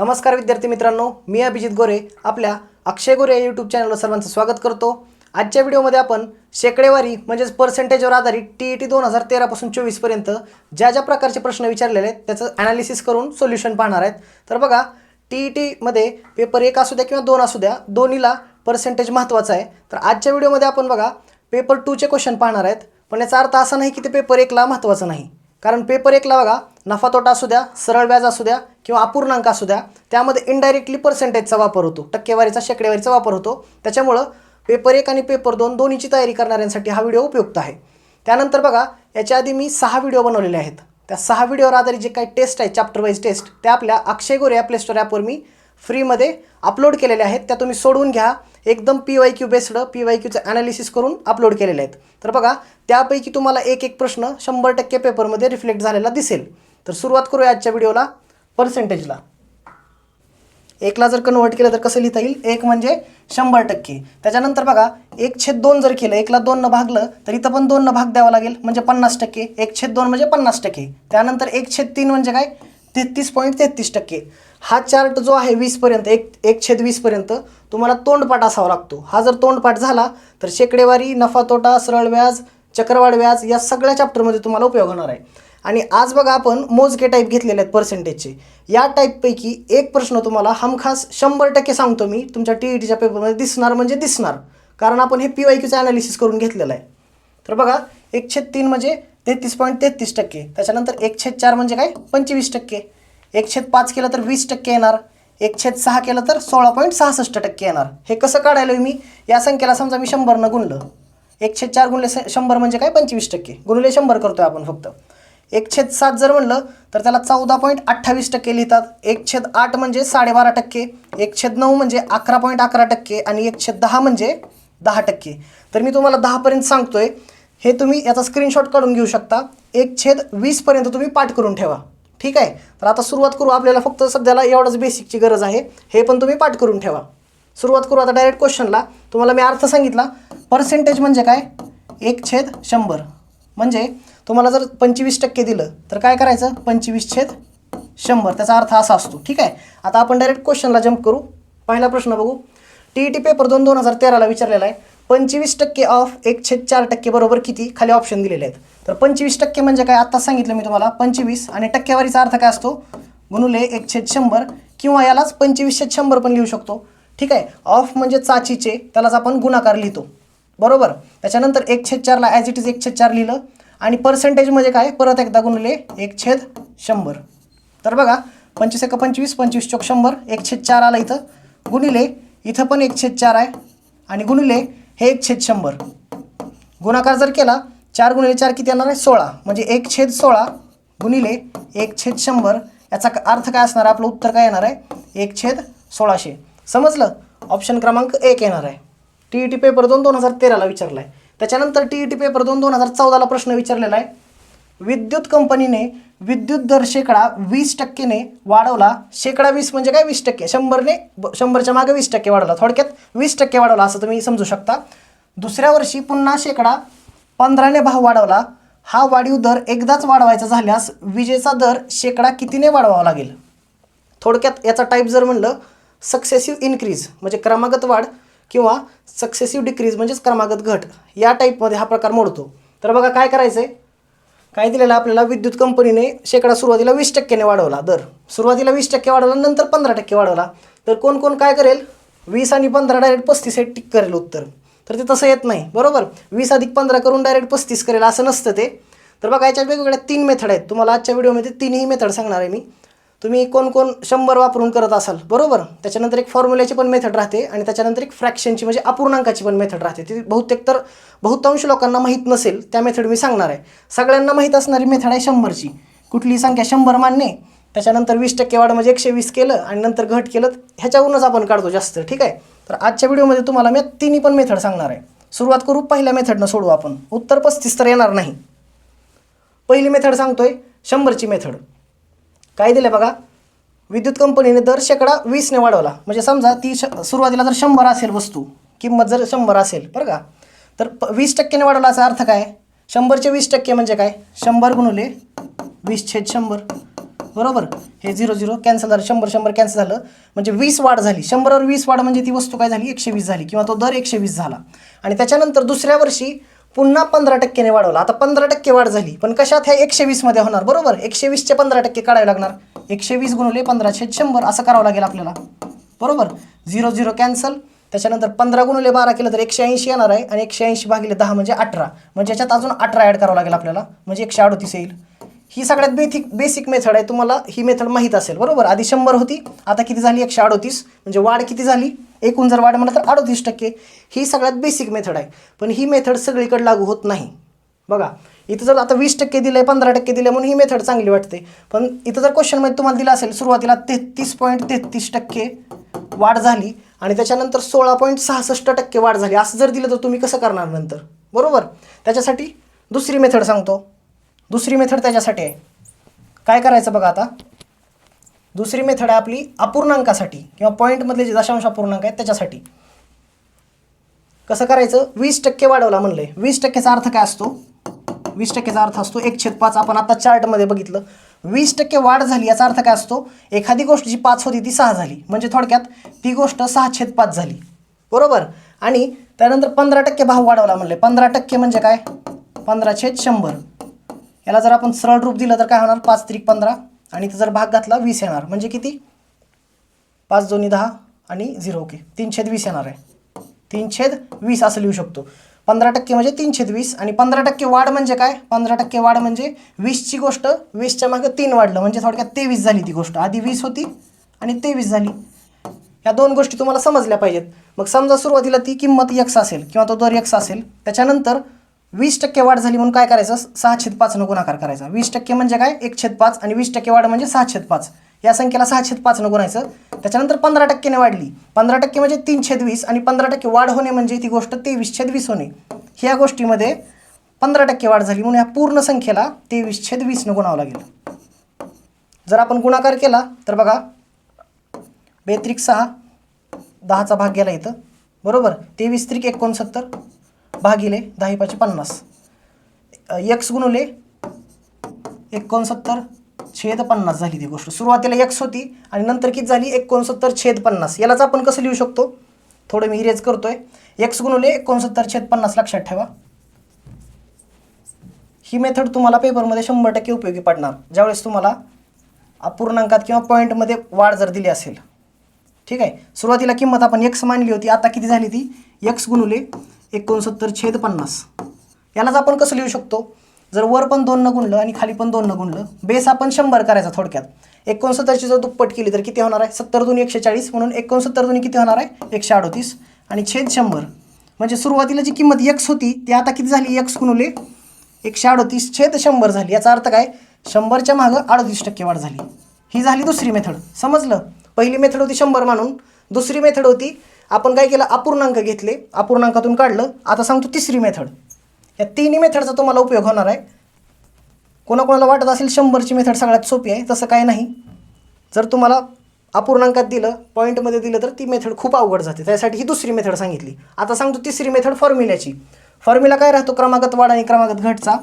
नमस्कार विद्यार्थी मित्रांनो मी अभिजित गोरे आपल्या अक्षय गोरे या यूट्यूब चॅनलवर सर्वांचं स्वागत करतो. आजच्या व्हिडिओमध्ये आपण शेकडेवारी म्हणजेच पर्सेंटेजवर आधारित टी ई टी दोन हजार तेरापासून चोवीसपर्यंत ज्या ज्या प्रकारचे प्रश्न विचारलेले आहेत त्याचं ॲनालिसिस करून सोल्युशन पाहणार आहेत. तर बघा टी ई टीमध्ये पेपर एक असू द्या किंवा दोन असू द्या दोन्हीला पर्सेंटेज महत्त्वाचा आहे. तर आजच्या व्हिडिओमध्ये आपण बघा पेपर टूचे क्वेश्चन पाहणार आहेत. पण याचा अर्थ असा नाही की ते पेपर एकला महत्त्वाचं नाही. कारण पेपर एकला बघा नफा तोटा असू द्या सरळ व्याज असू द्या किंवा अपूर्णांक असू द्या त्यामध्ये इनडायरेक्टली पर्सेंटेजचा वापर होतो. टक्केवारीचा शेकडेवारीचा वापर होतो. त्याच्यामुळं पेपर एक आणि पेपर दोन दोन्हीची तयारी करणाऱ्यांसाठी हा व्हिडिओ उपयुक्त आहे. त्यानंतर बघा याच्या आधी मी सहा व्हिडिओ बनवलेले आहेत. त्या सहा व्हिडिओवर आधारित जे काही टेस्ट आहे चॅप्टर वाईज टेस्ट त्या आपल्या अक्षय गोरे या प्ले स्टोर ॲपवर मी फ्रीमध्ये अपलोड केलेले आहेत. त्या तुम्ही सोडवून घ्या. एकदम P Y Q based P Y क्यूचं analysis करून अपलोड केलेले आहेत. तर बघा त्यापैकी तुम्हाला एक एक प्रश्न शंभर टक्के पेपरमध्ये रिफ्लेक्ट झालेला दिसेल. तर सुरुवात करूया आजच्या व्हिडिओला पर्सेंटेजला एकला जर कन्वर्ट केलं तर कसं लिहिता येईल? एक म्हणजे शंभर टक्के. त्याच्यानंतर बघा एक छेद दोन जर केलं एकला दोननं भागलं तर इथं पण दोननं भाग द्यावा लागेल म्हणजे पन्नास टक्के. एक छेद दोन म्हणजे पन्नास टक्के. त्यानंतर एक छेद तीन म्हणजे काय? तेहतीस पॉईंट तेहतीस टक्के. हा चार्ट जो आहे वीसपर्यंत एक एक छेद वीसपर्यंत तुम्हाला तोंडपाठ असावा लागतो. हा जर तोंडपाठ झाला तर शेकडेवारी नफा तोटा सरळ व्याज चक्रवाढ व्याज या सगळ्या चॅप्टरमध्ये तुम्हाला उपयोग होणार आहे. आणि आज बघा आपण मोजके टाईप घेतलेले आहेत पर्सेंटेजचे या टाईपपैकी एक प्रश्न तुम्हाला हमखास शंभर टक्के सांगतो मी तुमच्या टी ई टीच्या पेपरमध्ये दिसणार म्हणजे दिसणार. कारण आपण हे पी वाय क्यूचं ॲनालिसिस करून घेतलेलं आहे. तर बघा एकशे तीन म्हणजे तेहतीस पॉईंट तेहतीस टक्के. त्याच्यानंतर एकशे चार म्हणजे काय? पंचवीस टक्के. एकशेत पाच केलं तर वीस टक्के येणार. एकशेत सहा केलं तर सोळा पॉईंट सहासष्ट टक्के येणार. हे कसं काढायला मी? या संख्येला समजा मी शंभरनं गुणलं. एकशे चार गुणले स- शंभर म्हणजे काय? पंचवीस टक्के. गुणले शंभर करतोय आपण फक्त. एक छेद सात जर म्हणलं तर त्याला चौदा पॉईंट अठ्ठावीस टक्के लिहितात. एक छेद आठ म्हणजे साडेबारा टक्के एक छेद नऊ म्हणजे अकरा पॉईंट अकरा टक्के आणि एक छेद दहा म्हणजे दहा टक्के. तर मी तुम्हाला दहापर्यंत सांगतोय. हे तुम्ही याचा स्क्रीनशॉट काढून घेऊ शकता. एक छेद वीसपर्यंत तुम्ही पाठ करून ठेवा. ठीक आहे? तर आता सुरुवात करू. आपल्याला फक्त सध्याला एवढंच बेसिकची गरज आहे. हे पण तुम्ही पाठ करून ठेवा. सुरुवात करू आता डायरेक्ट क्वेश्चनला तुम्हाला मी अर्थ सांगितला. पर्सेंटेज म्हणजे काय? एक छेद शंभर. म्हणजे तुम्हाला जर पंचवीस टक्के दिलं तर काय करायचं? पंचवीस छेद शंभर. त्याचा अर्थ असा असतो ठीक आहे? आता आपण डायरेक्ट क्वेश्चनला जम्प करू. पहिला प्रश्न बघू. टी ई टी पेपर दोन दोन हजार तेराला विचारलेला आहे. पंचवीस टक्के ऑफ एक छेद चार टक्के बरोबर किती? खाली ऑप्शन दिलेले आहेत. तर पंचवीस टक्के म्हणजे काय? आत्ताच सांगितलं मी तुम्हाला. पंचवीस आणि टक्केवारीचा अर्थ काय असतो? गुणुले एक छेद शंभर किंवा यालाच पंचवीस छेद शंभर पण लिहू शकतो. ठीक आहे? ऑफ म्हणजे चाचीचे त्यालाच आपण गुणाकार लिहितो. बरोबर? त्याच्यानंतर एक छेद चारला ॲज इट इज एक छेद चार लिहिलं. आणि पर्सेंटेज म्हणजे काय? परत एकदा गुणले एक छेद शंभर. तर बघा पंचवीस एक पंचवीस पंचवीस चौक शंभर एक छेद चार आला इथं. गुणिले इथं पण एक छेद चार आहे. आणि गुणिले हे एक छेद शंभर. गुणाकार जर केला चार गुणिले चार किती येणार आहे? सोळा. म्हणजे एक छेद सोळा गुणिले एक छेद शंभर. याचा अर्थ काय असणार? आहे आपलं उत्तर काय येणार आहे? एक छेद सोळाशे. समजलं? ऑप्शन क्रमांक एक येणार आहे. टी ई टी पेपर दोन दोन हजार तेराला विचारला आहे त्याच्यानंतर टी ई टी पेपर दोन दोन हजार चौदाला प्रश्न विचारलेला आहे. विद्युत कंपनीने विद्युत दर शेकडा वीस टक्केने वाढवला. शेकडा वीस म्हणजे काय? वीस टक्के. शंभरने ब- शंभरच्या मागे वीस टक्के वाढवला. थोडक्यात वीस टक्के वाढवला असं तुम्ही समजू शकता. दुसऱ्या वर्षी पुन्हा शेकडा पंधराने भाव वाढवला. हा वाढीव दर एकदाच वाढवायचा झाल्यास विजेचा दर शेकडा कितीने वाढवावा लागेल? थोडक्यात याचा टाईप जर म्हणलं सक्सेसिव्ह इन्क्रीज म्हणजे क्रमागत वाढ किंवा सक्सेसिव्ह डिक्रीज म्हणजेच क्रमागत घट या टाईपमध्ये हा प्रकार मोडतो. तर बघा काय करायचं आहे काय दिलेलं आपल्याला? विद्युत कंपनीने शेकडा सुरुवातीला वीस टक्क्याने वाढवला दर. सुरुवातीला वीस टक्के वाढवला नंतर पंधरा टक्के वाढवला. तर कोण कोण काय करेल? वीस आणि पंधरा डायरेक्ट पस्तीस हे टिक करेल उत्तर. तर ते तसं येत नाही बरोबर? वीस अधिक पंधरा करून डायरेक्ट पस्तीस करेल असं नसतं ते. तर बघा याच्या वेगवेगळ्या तीन मेथड आहेत. तुम्हाला आजच्या व्हिडिओमध्ये तीनही मेथड सांगणार आहे मी. तुम्ही कोण कोण शंभर वापरून करत असाल बरोबर? त्याच्यानंतर एक फॉर्म्युल्याची पण मेथड राहते आणि त्याच्यानंतर एक फ्रॅक्शनची म्हणजे अपूर्णांकाची पण मेथड राहते. ती बहुतेक तर बहुतांश लोकांना माहीत नसेल त्या मेथड मी सांगणार आहे. सगळ्यांना माहीत असणारी मेथड आहे शंभरची. कुठली संख्या शंभर मानणे त्याच्यानंतर वीस टक्के वाढ म्हणजे एकशे वीस केलं आणि नंतर घट केलं ह्याच्यावरूनच आपण काढतो जास्त ठीक आहे? तर आजच्या व्हिडिओमध्ये तुम्हाला मी तिन्ही पण मेथड सांगणार आहे. सुरुवात करू पहिल्या मेथडनं सोडू आपण. उत्तर पस्तीस तर येणार नाही. पहिली मेथड सांगतोय शंभरची मेथड काय दिलं बघा? विद्युत कंपनीने दर शेकडा वीसने वाढवला. म्हणजे समजा ती श सुरुवातीला जर शंभर असेल वस्तू किंमत जर शंभर असेल बरं का? तर प वीस टक्क्याने वाढवल्याचा अर्थ काय? शंभरचे वीस टक्के म्हणजे काय? शंभर गुणुले वीस छेद शंभर. बरोबर? हे झिरो झिरो कॅन्सल झालं. शंभर शंभर कॅन्सल झालं. म्हणजे वीस वाढ झाली. शंभरावर वीस वाढ म्हणजे ती वस्तू काय झाली? एकशे वीस झाली. किंवा तो दर एकशे वीस झाला. आणि त्याच्यानंतर दुसऱ्या वर्षी पुन्हा पंधरा टक्क्याने वाढवलं. आता पंधरा टक्के वाढ झाली पण कशात ह्या एकशे वीसमध्ये होणार? बरोबर? एकशे वीसचे पंधरा टक्के काढावे लागणार. एकशे वीस गुणवले पंधराशे शंभर असं करावं लागेल आपल्याला. बरोबर? Zero zero cancel. त्याच्यानंतर पंधरा गुणवले बारा केलं तर एकशे ऐंशी येणार आहे आणि एकशे ऐंशी भागिले दहा म्हणजे अठरा. म्हणजे याच्यात अजून अठरा ॲड करावं लागेल आपल्याला. म्हणजे एकशे अडतीस येईल. ही सगळ्यात बेथिक बेसिक मेथड आहे. तुम्हाला ही मेथड माहीत असेल. बरोबर? आधी शंभर होती. आता किती झाली? एकशे अडतीस. म्हणजे वाढ किती झाली? एकूण जर वाढ म्हणलं तर अडतीस टक्के. ही सगळ्यात बेसिक मेथड आहे. पण ही मेथड सगळीकडे लागू होत नाही. बघा इथं जर आता वीस टक्के दिलं आहे पंधरा टक्के दिलं म्हणून ही मेथड चांगली वाटते. पण इथं जर क्वेश्चनमध्ये तुम्हाला दिलं असेल सुरुवातीला तेहतीस पॉईंट तेहतीस टक्के वाढ झाली आणि त्याच्यानंतर सोळा पॉईंट सहासष्ट टक्के वाढ झाली. असं जर दिलं तर तुम्ही कसं करणार नंतर? बरोबर? त्याच्यासाठी दुसरी मेथड सांगतो. दुसरी मेथड त्याच्यासाठी आहे. काय करायचं बघा आता? दुसरी मेथड आहे आपली अपूर्णांकासाठी किंवा पॉईंटमधले जे दशांश अपूर्णांक आहेत त्याच्यासाठी. कसं करायचं? वीस टक्के वाढवला म्हणलंय. वीस टक्केचा अर्थ काय असतो? वीस टक्केचा अर्थ असतो एक छेद पाच. आपण आता चार्टमध्ये बघितलं. वीस टक्के वाढ झाली याचा अर्थ काय असतो? एखादी गोष्ट जी पाच होती ती सहा झाली. म्हणजे थोडक्यात ती गोष्ट सहा छेद पाच झाली. बरोबर? आणि त्यानंतर पंधरा टक्के भाव वाढवला म्हणले पंधरा टक्के म्हणजे काय? पंधरा छेद शंभर. याला जर आपण सरळ रूप दिलं तर काय होणार? पाच त्रिक पंधरा आणि इथं जर भाग घातला वीस येणार. म्हणजे किती? पाच दोन्ही दहा आणि झिरो ओके. तीन छेद वीस येणार आहे. तीन छेद वीस असं लिहू शकतो. पंधरा टक्के म्हणजे तीन छेद वीस आणि पंधरा टक्के वाढ म्हणजे काय? पंधरा टक्के वाढ म्हणजे वीसची गोष्ट वीसच्या मागे तीन वाढलं. म्हणजे थोडक्यात तेवीस झाली ती गोष्ट. आधी वीस होती आणि तेवीस झाली. या दोन गोष्टी तुम्हाला समजल्या पाहिजेत. मग समजा सुरुवातीला ती किंमत यक्स असेल किंवा तो दर यक्स असेल त्याच्यानंतर वीस टक्के वाढ झाली म्हणून काय करायचं? सहा छेद पाचनं गुणाकार करायचा. वीस टक्के म्हणजे काय? एक छेद पाच आणि वीस टक्के वाढ म्हणजे सहा छेद पाच या संख्येला सहा छेद पाचनं गुणायचं. त्याच्यानंतर पंधरा टक्केने वाढली. पंधरा टक्के म्हणजे तीन छेद वीस आणि पंधरा टक्के वाढ होणे म्हणजे ती गोष्ट तेवीस छेद वीस होणे. ह्या गोष्टीमध्ये पंधरा टक्के वाढ झाली म्हणून ह्या पूर्ण संख्येला तेवीस छेद वीसनं गुणावं लागेल. जर आपण गुणाकार केला तर बघा बेत्रिक सहा दहाचा भाग गेला इथं. बरोबर? तेवीस त्रिक एकोणसत्तर. भागिले दहा पाचशे पन्नास. एक्स गुणुले एकोणसत्तर छेद पन्नास झाली ती गोष्ट. सुरुवातीला एक्स होती आणि नंतर किती झाली? एकोणसत्तर छेद पन्नास. यालाच आपण कसं लिहू शकतो? थोडं मी इरेज करतोय. एक्स गुणुले एकोणसत्तर छेद पन्नास लक्षात ठेवा. ही मेथड तुम्हाला पेपरमध्ये शंभर टक्के उपयोगी पडणार. ज्यावेळेस तुम्हाला अपूर्णांकात किंवा पॉईंटमध्ये वाढ जर दिली असेल. ठीक आहे? सुरुवातीला किंमत आपण एक्स मानली होती. आता किती झाली ती? एक्स गुणुले एकोणसत्तर छेद पन्नास. यालाच आपण कसं लिहू शकतो? जर वर पण दोन न गुणलं आणि खाली पण दोन न गुणलं बेस आपण शंभर करायचा थोडक्यात. एकोणसत्तरची जर दुप्पट केली तर किती होणार आहे? सत्तर दोन एकशे चाळीस म्हणून एकोणसत्तर दोन्ही किती होणार आहे? एकशे अडतीस आणि छेद शंभर. म्हणजे सुरुवातीला जी किंमत एक्स होती ती आता किती झाली? एक्स गुणुले एकशे अडतीस छेद शंभर झाली. याचा अर्थ काय? शंभरच्या मागं अडतीस टक्के वाढ झाली. ही झाली दुसरी मेथड. समजलं? पहिली मेथड होती शंभर मानून. दुसरी मेथड होती आपण काय केलं? अपूर्णांक घेतले. अपूर्णांकातून काढलं. आता सांगतो तिसरी मेथड. या तिन्ही मेथडचा तुम्हाला उपयोग होणार आहे. कोणाकोणाला वाटत असेल शंभरची मेथड सगळ्यात सोपी आहे तसं काय नाही. जर तुम्हाला अपूर्णांकात दिलं पॉईंटमध्ये दिलं तर ती मेथड खूप अवघड जाते. त्यासाठी ही दुसरी मेथड सांगितली. आता सांगतो तिसरी मेथड फॉर्म्युल्याची. फॉर्म्युला काय राहतो? क्रमागत वाढ आणि क्रमागत घटचा.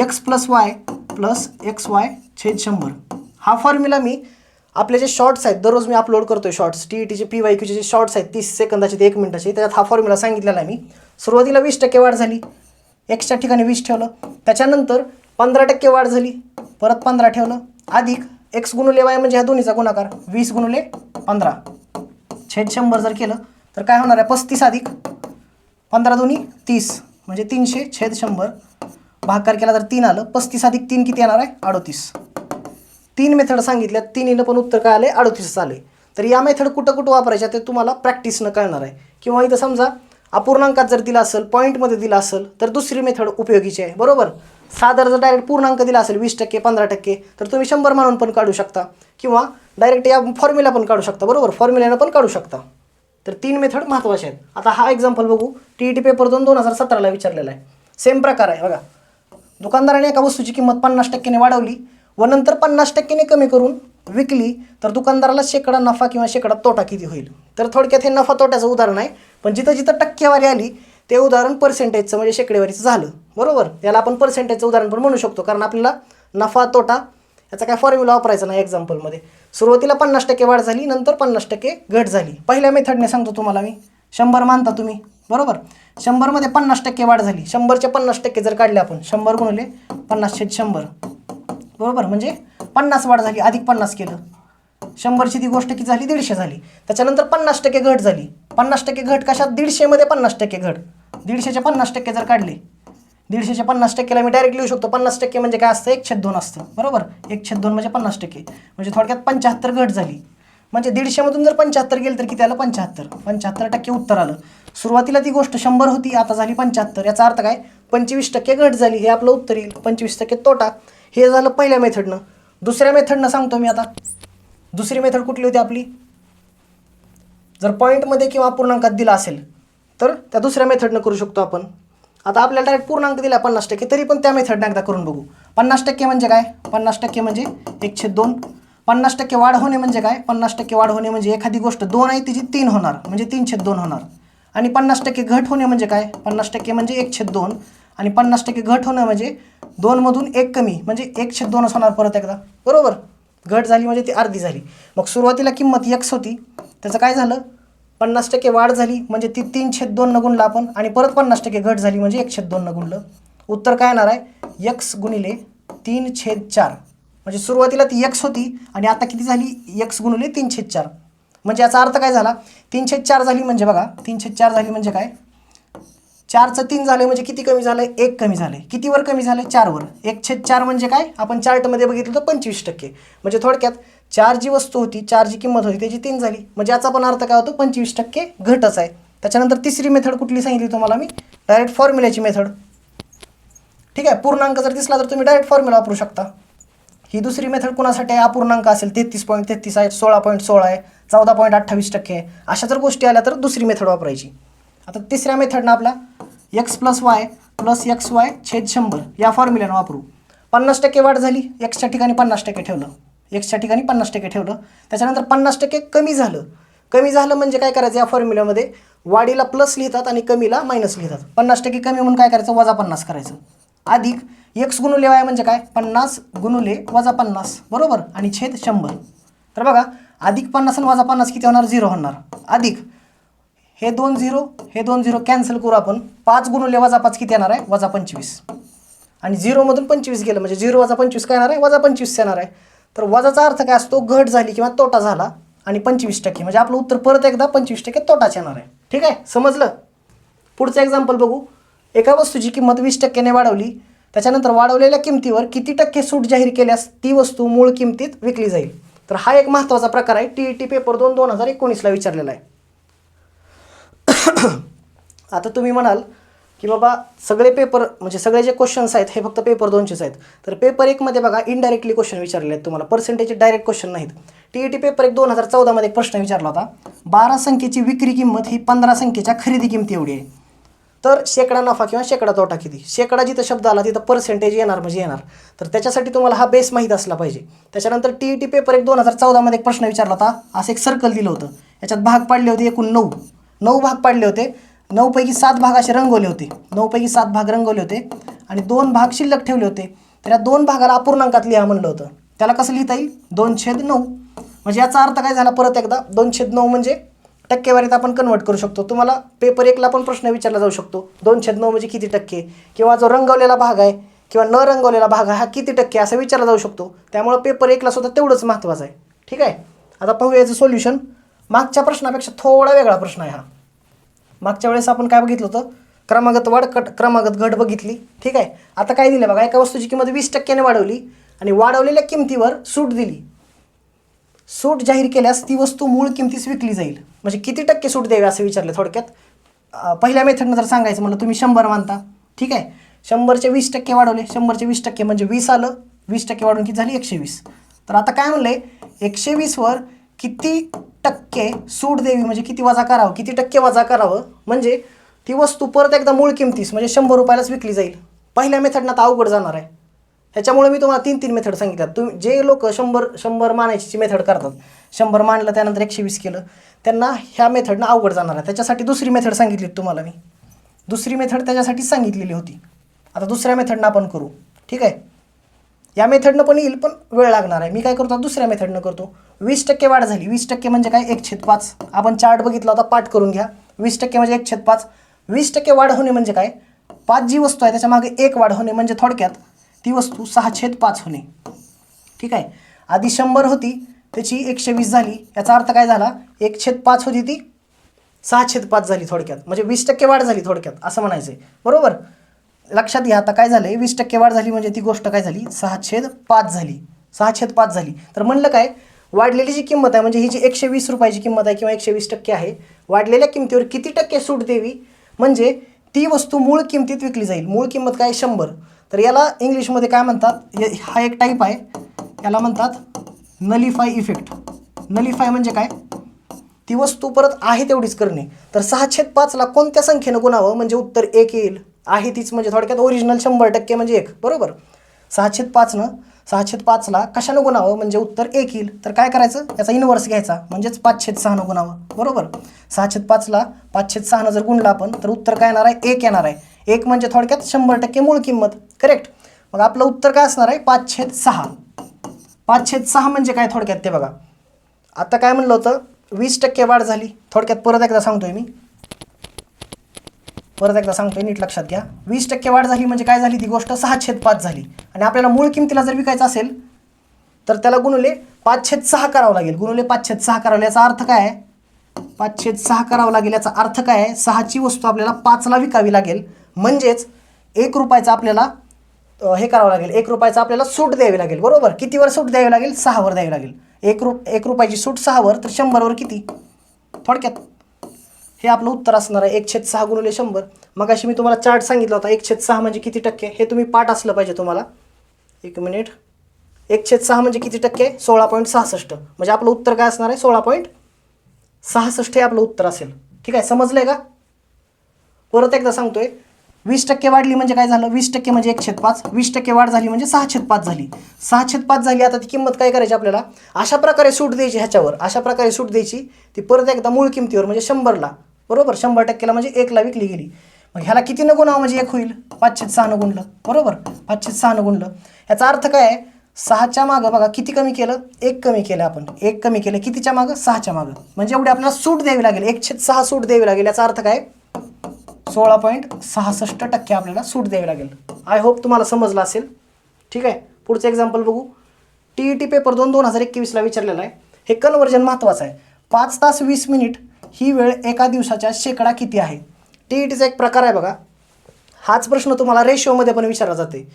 X plus Y plus X Y छेद शंभर. हा फॉर्म्युला मी आपले जे शॉर्ट्स आहेत दररोज मी अपलोड करतोय शॉर्ट्स टी ई टीचे पी वाय क्यूचे जे शॉर्ट्स आहेत तीस सेकंदाचे ते एक मिनिटाचे त्याच्यात हा फॉर्म्युला सांगितलेला आहे मी. सुरुवातीला वीस टक्के वाढ झाली. एक्सच्या ठिकाणी वीस ठेवलं. त्याच्यानंतर पंधरा टक्के वाढ झाली. परत पंधरा ठेवलं. अधिक एक्स गुणुले वाय म्हणजे ह्या दोन्हीचा गुणाकार. वीस गुणुले पंधरा. छेद शंभर जर केलं तर काय होणार आहे? पस्तीस अधिक. पंधरा दोन्ही तीस. म्हणजे तीनशे छेद शंभर. भागाकार केला तर तीन आलं. पस्तीस अधिक तीन किती येणार आहे? अडोतीस. तीन मेथड सांगितल्या तिन्हीनं पण उत्तर काय आले अडतीसच आले तर या मेथड कुठं कुठं वापरायच्या ते तुम्हाला प्रॅक्टिसनं कळणार आहे. किंवा इथं समजा अपूर्णांकात जर दिला असेल पॉईंटमध्ये दिला असेल तर दुसरी मेथड उपयोगीची आहे. बरोबर? साधार जर डायरेक्ट पूर्णांक दिला असेल वीस टक्के पंधरा टक्के तर तुम्ही शंभर मानून पण काढू शकता. किंवा डायरेक्ट या फॉर्म्युला पण काढू शकता. बरोबर? फॉर्म्युल्यानं पण काढू शकता. तर तीन मेथड महत्त्वाचे आहेत. आता हा एक्झाम्पल बघू. टी ई टी पेपर दोन दोन हजार सतराला विचारलेला आहे. सेम प्रकार आहे बघा. दुकानदाराने एका वस्तूची किंमत पन्नास टक्क्याने वाढवली. व नंतर पन्नास टक्क्याने कमी करून विकली तर दुकानदाराला शेकडा नफा किंवा शेकडा तोटा किती होईल? तर थोडक्यात हे नफा तोट्याचं उदाहरण आहे. पण जिथं जिथं टक्केवारी आली ते उदाहरण पर्सेंटेजचं म्हणजे शेकडेवारीचं झालं. बरोबर? याला आपण पर्सेंटेजचं उदाहरण पण म्हणू शकतो. कारण आपल्याला नफा तोटा याचा काय फॉर्म्युला वापरायचा नाही एक्झाम्पलमध्ये सुरुवातीला पन्नास टक्के वाढ झाली नंतर पन्नास टक्के घट झाली. पहिल्या मेथडने सांगतो तुम्हाला मी. शंभर मानता तुम्ही. बरोबर? शंभरमध्ये पन्नास टक्के वाढ झाली. शंभरचे पन्नास टक्के जर काढले आपण शंभर गुणले पन्नास छेद शंभर. बरोबर? म्हणजे पन्नास वाढ झाली अधिक पन्नास केलं. शंभरची ती गोष्ट किती झाली दीडशे झाली. त्याच्यानंतर पन्नास टक्के घट झाली. पन्नास टक्के घट कशात? दीडशेमध्ये पन्नास टक्के घट. दीडशेचे पन्नास टक्के जर काढले दीडशेचे पन्नास टक्केला मी डायरेक्ट लिहू शकतो. पन्नास टक्के म्हणजे काय असतं? एक छेद दोन असतं. बरोबर? एक छेद दोन म्हणजे पन्नास टक्के. म्हणजे थोडक्यात पंच्याहत्तर घट झाली. म्हणजे दीडशेमधून जर पंच्याहत्तर गेलं तर किती आलं? पंच्याहत्तर. पंच्याहत्तर टक्के उत्तर आलं. सुरुवातीला ती गोष्ट शंभर होती आता झाली पंच्याहत्तर. याचा अर्थ काय? पंचवीस टक्के घट झाली हे आपलं उत्तर येईल. पंचवीस टक्के तोटा. हे झालं पहिल्या मेथडनं दुसऱ्या मेथडनं सांगतो मी आता. दुसरी मेथड कुठली होती आपली? जर पॉईंटमध्ये किंवा पूर्णांकात दिला असेल तर त्या दुसऱ्या मेथडनं करू शकतो आपण. आता आपल्याला डायरेक्ट पूर्णांक दिला पन्नास टक्के तरी पण त्या मेथडनं एकदा करून बघू. पन्नास टक्के म्हणजे काय? पन्नास टक्के म्हणजे एकशे दोन. पन्नास टक्के वाढ होणे म्हणजे काय? पन्नास टक्के वाढ होणे म्हणजे एखादी गोष्ट दोन आहे तिची तीन होणार. म्हणजे तीनशे दोन होणार. आणि पन्नास टक्के घट होणे म्हणजे काय? पन्नास टक्के म्हणजे एक छेद दोन. आणि पन्नास टक्के घट होणं म्हणजे दोनमधून एक कमी म्हणजे एकशे दोनच होणार परत एकदा. बरोबर? घट झाली म्हणजे ती अर्धी झाली. मग सुरुवातीला किंमत यक्स होती. त्याचं काय झालं? पन्नास टक्के वाढ झाली म्हणजे ती तीन छेद दोन न गुणलं आपण. आणि परत पन्नास टक्के घट झाली म्हणजे एक छेद दोन न गुणलं उत्तर काय येणार आहे? यक्स गुणिले तीन छेद चार. म्हणजे सुरुवातीला ती यक्स होती आणि आता किती झाली? यक्स गुणिले तीन छेद चार. म्हणजे याचा अर्थ काय झाला? तीनशे चार झाली म्हणजे बघा तीनशे चार झाली म्हणजे काय? चारचं तीन झालं म्हणजे किती कमी झालं? एक कमी झालं. कितीवर कमी झालं? चारवर. एक छेद चार म्हणजे काय? आपण चार्टमध्ये बघितलं तर पंचवीस टक्के. म्हणजे थोडक्यात चार जी वस्तू होती चार जी किंमत होती त्याची तीन झाली. म्हणजे याचा पण अर्थ काय होतो? पंचवीस टक्के घटच आहे. त्याच्यानंतर तिसरी मेथड कुठली सांगितली तुम्हाला मी? Direct फॉर्म्युल्याची method. ठीक आहे? पूर्णांक जर दिसला तर तुम्ही डायरेक्ट फॉर्म्युला वापरू शकता. ही दुसरी मेथड कुणासाठी आहे? अपूर्णांक असेल तेहतीस पॉईंट तेहतीस आहे सोळा पॉईंट सोळा आहे चौदा पॉईंट अठ्ठावीस टक्के आहे. अशा जर गोष्टी आल्या तर दुसरी मेथड वापरायची. आता तिसऱ्या मेथडनं आपला X plus Y plus X Y छेद शंभर या फॉर्म्युल्यानं वापरू. पन्नास टक्के वाढ झाली एक्सच्या ठिकाणी पन्नास टक्के ठेवलं. एक्सच्या ठिकाणी पन्नास टक्के ठेवलं. त्याच्यानंतर पन्नास टक्के कमी झालं. कमी झालं म्हणजे काय करायचं? या फॉर्म्युल्यामध्ये वाढीला प्लस लिहितात आणि कमीला मायनस लिहितात. पन्नास टक्के कमी म्हणून काय करायचं? वजा पन्नास करायचं. अधिक एक्स गुणुले वाय म्हणजे काय? पन्नास गुणुले वजा पन्नास. बरोबर? आणि छेद शंभर. तर बघा अधिक पन्नास आणि वजा पन्नास किती होणार? झिरो होणार. अधिक. हे दोन झिरो हे दोन झिरो कॅन्सल करू आपण. पाच गुणुले वजा पाच किती येणार आहे? वजा पंचवीस. आणि झिरोमधून पंचवीस गेलं म्हणजे झिरो वजा पंचवीस काय येणार आहे? वजा पंचवीस येणार आहे. तर वजाचा अर्थ काय असतो? घट झाली किंवा तोटा झाला आणि पंचवीस टक्के. म्हणजे आपलं उत्तर परत एकदा पंचवीस टक्के तोटाच येणार आहे. ठीक आहे? समजलं? पुढचं एक्झाम्पल बघू. एका वस्तूची किंमत वीस टक्क्याने वाढवली. त्याच्यानंतर वाढवलेल्या किमतीवर किती टक्के सूट जाहीर केल्यास ती वस्तू मूळ किमतीत विकली जाईल? तर हा एक महत्त्वाचा प्रकार आहे. टी ई टी पेपर दोन दोन हजार एकोणीसला विचारलेला आहे. आता तुम्ही म्हणाल की बाबा सगळे पेपर म्हणजे सगळे जे क्वेश्चन्स आहेत हे फक्त पेपर दोनचेच आहेत. तर पेपर एकमध्ये बघा इनडायरेक्टली क्वेश्चन विचारले आहेत तुम्हाला. पर्सेंटेज डायरेक्ट क्वेश्चन नाहीत. टी ई टी पेपर एक दोन हजार चौदामध्ये एक प्रश्न विचारला होता. बारा संख्येची विक्री किंमत ही पंधरा संख्येच्या खरेदी किंमती एवढी आहे. तर शेकडा नफा किंवा शेकडा तोटा किती? शेकडा जिथं शब्द आला तिथं पर्सेंटेज येणार म्हणजे येणार. तर त्याच्यासाठी तुम्हाला हा बेस माहीत असला पाहिजे. त्याच्यानंतर टी ई टी पेपर एक दोन हजार चौदामध्ये एक प्रश्न विचारला होता. असं एक सर्कल दिलं होतं. याच्यात भाग पाडले होते एकूण नऊ. नऊ भाग पाडले होते. नऊपैकी सात भाग असे रंगवले होते. नऊपैकी सात भाग रंगवले होते. आणि दोन भाग शिल्लक ठेवले होते. तर या दोन भागाला अपूर्णांकात लिहा म्हणलं होतं. त्याला कसं लिहिता येईल? दोन छेद नऊ. म्हणजे याचा अर्थ काय झाला परत एकदा? दोन छेद नऊ म्हणजे टक्केवारीत आपण कन्वर्ट करू शकतो. तुम्हाला पेपर एकला पण प्रश्न विचारला जाऊ शकतो. दोन छेद नऊ म्हणजे किती टक्के? किंवा जो रंगवलेला भाग आहे किंवा न रंगवलेला भाग आहे हा किती टक्के? असं विचारला जाऊ शकतो. त्यामुळं पेपर एकला सुद्धा तेवढंच महत्त्वाचं आहे. ठीक आहे? आता पाहूया याचं सोल्युशन मागच्या प्रश्नापेक्षा थोडा वेगळा प्रश्न आहे हा. मागच्या वेळेस आपण काय बघितलं होतं? क्रमागत वाढ कट क्रमागत घट बघितली. ठीक आहे? आता काय दिलं बघा? एका वस्तूची किंमत वीस टक्क्याने वाढवली आणि वाढवलेल्या किमतीवर सूट दिली. सूट जाहीर केल्यास ती वस्तू मूळ किमतीस विकली जाईल. म्हणजे किती टक्के सूट द्यावी असं विचारलं थोडक्यात? पहिल्या मेथडनं जर सांगायचं म्हणलं तुम्ही शंभर मानता. ठीक आहे? शंभरचे वीस टक्के वाढवले. शंभरचे वीस टक्के म्हणजे वीस आलं. वीस टक्के वाढून किती झाली? एकशे वीस. तर आता काय म्हणलंय एकशे वीसवर किती टक्के सूट द्यावी? म्हणजे किती वजा करावं? किती टक्के वजा करावं? म्हणजे ती वस्तू परत एकदा मूळ किमतीस म्हणजे शंभर रुपयालाच विकली जाईल. पहिल्या मेथडनं आता अवघड जाणार आहे. त्याच्यामुळे मी तुम्हाला तीन तीन मेथड सांगितल्यात. तुम्ही जे लोक शंभर शंभर मानायची मेथड करतात शंभर मानलं त्यानंतर एकशे वीस केलं त्यांना ह्या मेथडनं अवघड जाणार आहे. त्याच्यासाठी दुसरी मेथड सांगितली तुम्हाला मी. दुसरी मेथड त्याच्यासाठी सांगितलेली होती. आता दुसऱ्या मेथडनं आपण करू. ठीक आहे? या मेथडनं पण येईल पण वेळ लागणार आहे. मी काय करतो दुसऱ्या मेथडनं करतो. वीस टक्के वाढ झाली. वीस टक्के म्हणजे काय? एक छेद पाच. आपण चार्ट बघितला होता पाठ करून घ्या. वीस टक्के म्हणजे एक छेद पाच. वीस टक्के वाढ होणे म्हणजे काय? पाच जी वस्तू आहे त्याच्यामागे एक वाढ होणे म्हणजे थोडक्यात ती वस्तू सहा छेद पाच होणे. ठीक आहे? आधी शंभर होती त्याची एकशे वीस झाली. याचा अर्थ काय झाला? एक छेद पाच होती ती सहा छेद पाच झाली थोडक्यात. म्हणजे वीस टक्के वाढ झाली थोडक्यात असं म्हणायचं आहे बरोबर? लक्षात घ्या आता काय झालं वीस टक्के वाढ झाली म्हणजे ती गोष्ट काय झाली? सहा छेद पाच झाली. सहा छेद पाच झाली. तर म्हणलं काय? वाढलेली जी किंमत आहे म्हणजे ही जी एकशे वीस रुपयाची किंमत आहे किंवा एकशे वीस टक्के आहे वाढलेल्या किमतीवर किती टक्के सूट द्यावी म्हणजे ती वस्तू मूळ किमतीत विकली जाईल. मूळ किंमत काय? शंभर. तर याला इंग्लिशमध्ये काय म्हणतात? हे- हा एक टाईप आहे. याला म्हणतात नलिफाय इफेक्ट नलिफाय म्हणजे काय? ती वस्तू परत आहे तेवढीच करणे. तर सहाशेत पाचला कोणत्या संख्येनं गुणावं? म्हणजे उत्तर एक येईल. आहे तीच म्हणजे थोडक्यात ओरिजिनल शंभर टक्के म्हणजे एक. बरोबर? सहाशेत पाचनं सहाशे पाचला कशानं गुणावं? म्हणजे उत्तर एक येईल. तर काय करायचं? याचा इनवर्स घ्यायचा. म्हणजेच पाचशेत सहानं गुणावं. बरोबर? सहाशे पाचला पाचशेत सहानं जर गुणला आपण तर उत्तर काय येणार आहे? एक येणार आहे. एक म्हणजे थोडक्यात शंभर टक्के मूळ किंमत. करेक्ट मग आपलं उत्तर काय असणार आहे? पाचशेत सहा. पाचशेत सहा म्हणजे काय थोडक्यात ते बघा. आता काय म्हणलं होतं? वीस टक्के वाढ झाली. थोडक्यात परत एकदा सांगतोय मी. परत एकदा सांगतोय नीट लक्षात घ्या. वीस टक्के वाढ झाली म्हणजे काय झाली? ती गोष्ट सहा छेद पाच झाली. आणि आपल्याला मूळ किमतीला जर विकायचं असेल तर त्याला गुणुले पाच छेद सहा करावं लागेल. गुणुले पाच छेद सहा करावं याचा अर्थ काय आहे? पाच छेद सहा करावं लागेल. याचा अर्थ काय आहे? सहाची वस्तू आपल्याला पाचला विकावी लागेल. म्हणजेच एक रुपयाचा आपल्याला हे करावं लागेल. एक रुपयाचा आपल्याला सूट द्यावी लागेल. बरोबर? कितीवर सूट द्यावी लागेल? सहावर द्यावी लागेल. एक रु एक रुपयाची सूट सहावर तर शंभरवर किती? थोडक्यात. हे आपलं उत्तर असणार आहे. एक छेद सहा गुणिले शंभर. मग अशी मी तुम्हाला चार्ट सांगितला होता. एक छेद सहा म्हणजे किती टक्के? हे तुम्ही पाठ असलं पाहिजे तुम्हाला. एक मिनिट. एक छेद सहा म्हणजे किती टक्के? सोळा पॉईंट सहासष्ट. म्हणजे आपलं उत्तर काय असणार आहे? सोळा पॉईंट सहासष्ट हे आपलं उत्तर असेल. ठीक आहे? समजलं आहे का? परत एकदा सांगतोय. वीस टक्के वाढली म्हणजे काय झालं? वीस टक्के म्हणजे एक छेद पाच. वीस टक्के वाढ झाली म्हणजे सहा छेद पाच झाली. सहा छेद पाच झाली आता ती किंमत काय करायची आपल्याला? अशा प्रकारे सूट द्यायची ह्याच्यावर. अशा प्रकारे सूट द्यायची. ती परत एकदा मूळ किमतीवर म्हणजे शंभरला. बरोबर? शंभर टक्केला म्हणजे एकला विकली गेली. मग ह्याला किती न गुणावं म्हणजे एक होईल? पाचशे सहा न गुणलं. बरोबर? पाचशे सहा न गुणलं. याचा अर्थ काय आहे? सहाच्या मागं बघा किती कमी केलं? एक कमी केलं आपण. एक कमी केलं. कितीच्या मागं? सहाच्या मागं. म्हणजे एवढी आपल्याला सूट द्यावी लागेल. एकशे सहा सूट द्यावी लागेल. याचा अर्थ काय? सोळा पॉईंट सहासष्ट टक्के आपल्याला सूट द्यावी लागेल. आय होप तुम्हाला समजलं असेल. ठीक आहे? पुढचं एक्झाम्पल बघू. टी ई टी पेपर दोन दोन हजार एकवीसला विचारलेला आहे. हे कन्वर्जन महत्त्वाचं आहे. पाच तास वीस मिनिट ही वेळ एका दिवसाच्या शेकडा किती आहे? टी ई टीचा एक प्रकार आहे बघा. हाच प्रश्न तुम्हाला रेशिओमध्ये पण विचारला जाते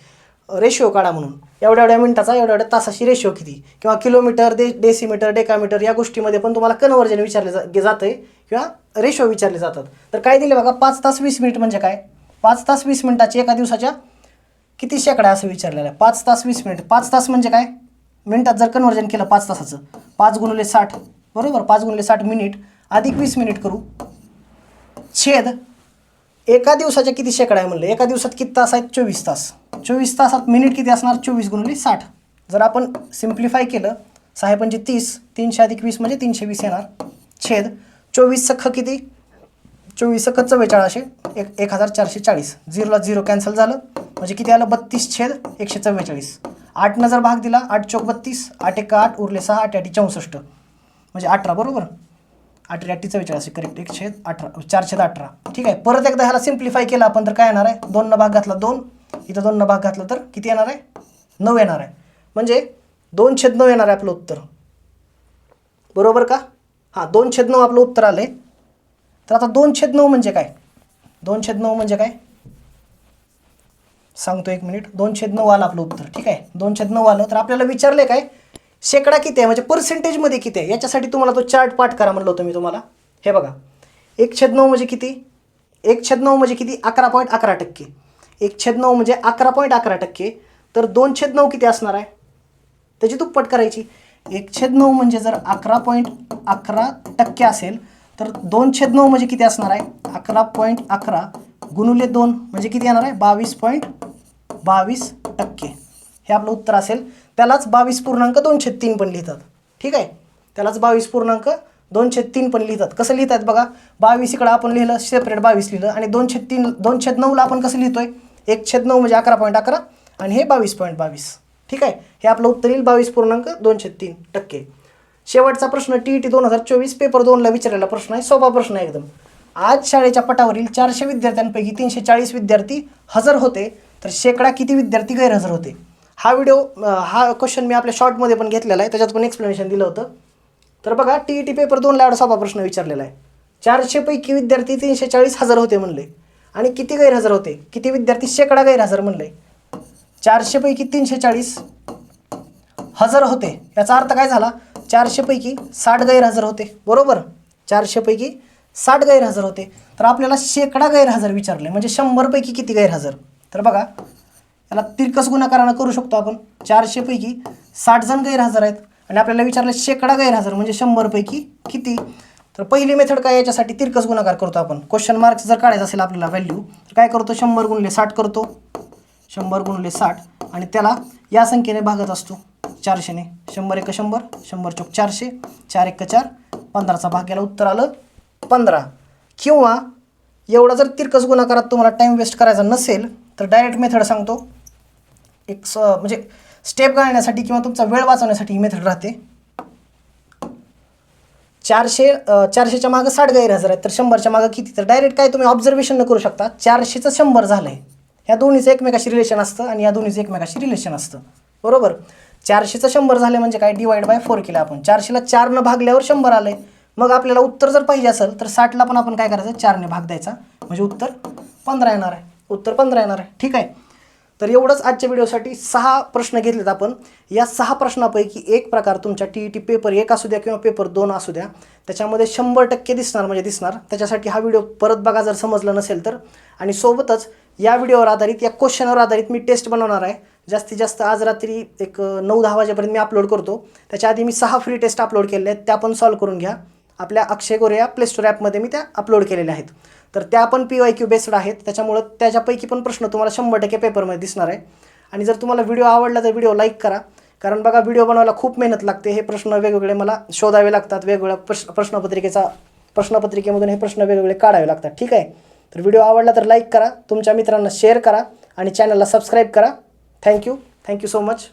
रेशिओ काढा म्हणून. एवढ्या एवढ्या मिनिटाचा एवढ्या एवढ्या तासाची रेशिओ किती? किंवा किलोमीटर दे डेसीमीटर डेकामीटर या गोष्टीमध्ये पण तुम्हाला कन्वर्जन विचारले जा जातं किंवा रेशिओ विचारले जातात. तर काय दिले बघा पाच तास वीस मिनिट म्हणजे काय? पाच तास वीस मिनिटाची एका दिवसाच्या किती शेकडा असं विचारलेलं आहे? पाच तास वीस मिनिट पाच तास म्हणजे काय? मिनिटात जर कन्वर्जन केलं पाच तासाचं पाच गुणले साठ बरोबर? पाच गुणले साठ मिनिट अधिक वीस मिनिट करू. छेद. एका दिवसाच्या किती शेकडा आहे म्हणलं? एका दिवसात किती तास आहेत? चोवीस तास. चोवीस तासात मिनिट किती असणार? चोवीस गुणुले साठ. जर आपण सिम्प्लिफाय केलं सहा म्हणजे तीस तीनशे अधिक वीस म्हणजे तीनशे वीस येणार. छेद. चोवीस सख्ख किती? चोवीस सख्ख चव्वेचाळीसशे. एक एक हजार चारशे चाळीस. झिरोला झिरो कॅन्सल झालं. म्हणजे किती आलं? बत्तीस छेद एकशे चव्वेचाळीस. आठनं जर भाग दिला आठ चौक बत्तीस आठ एक आठ उरले सहा आठ आठी चौसष्ट. म्हणजे अठरा बरोबर? अठरा अठीचा विचार असेल. करेक्ट एक छेद अठरा चार छेद अठरा. ठीक आहे. परत एकदा ह्याला सिम्प्लिफाय केला आपण तर काय येणार आहे? दोननं भाग घातला दोन. इथं दोननं भाग घातला तर किती येणार आहे? नऊ येणार आहे. म्हणजे दोन छेद नऊ येणार आहे आपलं उत्तर. बरोबर का? हां दोन छेद नऊ आपलं उत्तर आलं आहे तर आता दोन छेद नऊ म्हणजे काय? दोन छेद नऊ म्हणजे काय? सांगतो एक मिनिट. दोन छेद नऊ आलं आपलं उत्तर. ठीक आहे? दोन छेद नऊ आलं. तर आपल्याला विचारले काय? शेकडा किती आहे? म्हणजे पर्सेंटेजमध्ये किती आहे? याच्यासाठी तुम्हाला तो चार्ट पाठ करा म्हणलं होतं मी तुम्हाला. हे बघा. एक छेद नऊ म्हणजे किती? एक छेद नऊ म्हणजे किती? अकरा पॉईंट अकरा टक्के. एक छेद नऊ म्हणजे अकरा पॉईंट अकरा टक्के. तर दोन छेद नऊ किती असणार आहे? त्याची दुप्पट करायची. एक छेद नऊ म्हणजे जर अकरा पॉईंट अकरा टक्के असेल तर दोन छेद नऊ म्हणजे किती असणार आहे? अकरा पॉईंट अकरा गुणुले दोन म्हणजे किती येणार आहे? बावीस पॉईंट बावीस टक्के. हे आपलं उत्तर असेल. त्यालाच बावीस पूर्णांक दोनशे तीन पण लिहितात. ठीक आहे? त्यालाच बावीस पूर्णांक दोनशे तीन पण लिहितात. कसं लिहितात बघा? बावीस इकडं आपण लिहिलं सेपरेट बावीस लिहिलं आणि दोनशे तीन दोनशे नऊला आपण कसं लिहितोय? एक छेद नऊ म्हणजे अकरा पॉईंट अकरा आणि हे बावीस पॉईंट बावीस. ठीक आहे? हे आपलं उत्तर येईल बावीस पूर्णांक दोनशे तीन टक्के. शेवटचा प्रश्न टी ई टी दोन हजार चोवीस पेपर दोनला विचारलेला प्रश्न आहे. सोपा प्रश्न आहे एकदम. आज शाळेच्या पटावरील चारशे विद्यार्थ्यांपैकी तीनशे चाळीस विद्यार्थी हजर होते. तर शेकडा किती विद्यार्थी गैरहजर होते? हा व्हिडिओ हा क्वेश्चन मी आपल्या शॉर्टमध्ये पण घेतलेला आहे. त्याच्यात पण एक्सप्लेनेशन दिलं होतं. तर बघा टी ई टी पेपर दोनला एवढा सोपा प्रश्न विचारलेला आहे. चारशेपैकी विद्यार्थी तीनशे चाळीस हजार होते म्हणले. आणि किती गैरहजर होते? किती विद्यार्थी शेकडा गैरहजर म्हणले? चारशेपैकी तीनशे चाळीस हजर होते. याचा अर्थ काय झाला? चारशेपैकी साठ गैरहजर होते. बरोबर? चारशेपैकी साठ गैरहजर होते. तर आपल्याला शेकडा गैरहजर विचारले. म्हणजे शंभरपैकी किती गैरहजर? तर बघा त्याला तिरकस गुणाकारानं करू शकतो आपण? चारशेपैकी साठ जण गैरहजर आहेत. आणि आपल्याला विचारलं शेकडा गैरहजर म्हणजे शंभरपैकी किती? तर पहिली मेथड काय याच्यासाठी तिरकस गुणाकार करतो आपण? क्वेश्चन मार्क्स जर काढायचं असेल आपल्याला व्हॅल्यू तर काय करतो? शंभर गुणले साठ करतो. शंभर गुणले साठ. आणि त्याला या संख्येने भागत असतो. चारशेने. शंभर एक शंभर शंभर चौक चारशे. चार एक चार. पंधराचा भाग याला उत्तर आलं पंधरा. किंवा एवढा जर तिरकस गुणाकारात तुम्हाला टाईम वेस्ट करायचा नसेल तर डायरेक्ट मेथड सांगतो. एक स म्हणजे स्टेप घालण्यासाठी किंवा तुमचा वेळ वाचवण्यासाठी ही मेथड राहते. चारशे चारशेच्या मागं साठ गैरहजर आहेत तर शंभरच्या मागं किती? तर डायरेक्ट काय तुम्ही ऑब्झर्वेशन न करू शकता. चारशेचं शंभर झालं आहे ह्या दोन्हीचं एकमेकाशी रिलेशन असतं आणि या दोन्हीचं एकमेकाशी रिलेशन असतं. बरोबर? चारशेचं शंभर झालं म्हणजे काय? डिवाइड बाय फोर केलं आपण. चारशेला चारनं भागल्यावर शंभर आलं आहे मग आपल्याला उत्तर जर पाहिजे असेल तर साठला पण आपण काय करायचं? चारने भाग द्यायचा. म्हणजे उत्तर पंधरा येणार आहे. उत्तर पंधरा येणार आहे. ठीक आहे? तर एवढंच आजच्या व्हिडिओसाठी सहा प्रश्न घेतलेत आपण. या सहा प्रश्नापैकी एक प्रकार तुमच्या टी ई टी पेपर एक असू द्या किंवा पेपर दोन असू द्या त्याच्यामध्ये शंभर टक्के दिसणार म्हणजे दिसणार. त्याच्यासाठी हा व्हिडिओ परत बघा जर समजलं नसेल तर. आणि सोबतच या व्हिडिओवर आधारित या क्वेश्चनवर आधारित मी टेस्ट बनवणार आहे. जास्तीत जास्त आज रात्री एक नऊ दहा वाजेपर्यंत मी अपलोड करतो. त्याच्या आधी मी सहा फ्री टेस्ट अपलोड केलेल्या आहेत त्या पण सॉल्व करून घ्या. आपल्या अक्षय गोरे या प्ले ॲपमध्ये मी त्या अपलोड केलेल्या आहेत. तर त्या पण पी वाय क्यू बेस्ड आहेत. त्याच्यामुळं त्याच्यापैकी पण प्रश्न तुम्हाला शंभर टक्के पेपरमध्ये दिसणार आहे. आणि जर तुम्हाला व्हिडिओ आवडला तर व्हिडिओ लाईक करा. कारण बघा व्हिडिओ बनवायला खूप मेहनत लागते. हे प्रश्न वेगवेगळे मला शोधावे लागतात. वेगवेगळ्या प्रश्न प्रश्नपत्रिकेचा प्रश्नपत्रिकेमधून हे प्रश्न वेगवेगळे काढावे लागतात. ठीक आहे? तर व्हिडिओ आवडला तर लाईक करा. तुमच्या मित्रांना शेअर करा. आणि चॅनलला सबस्क्राईब करा. Thank you thank you so much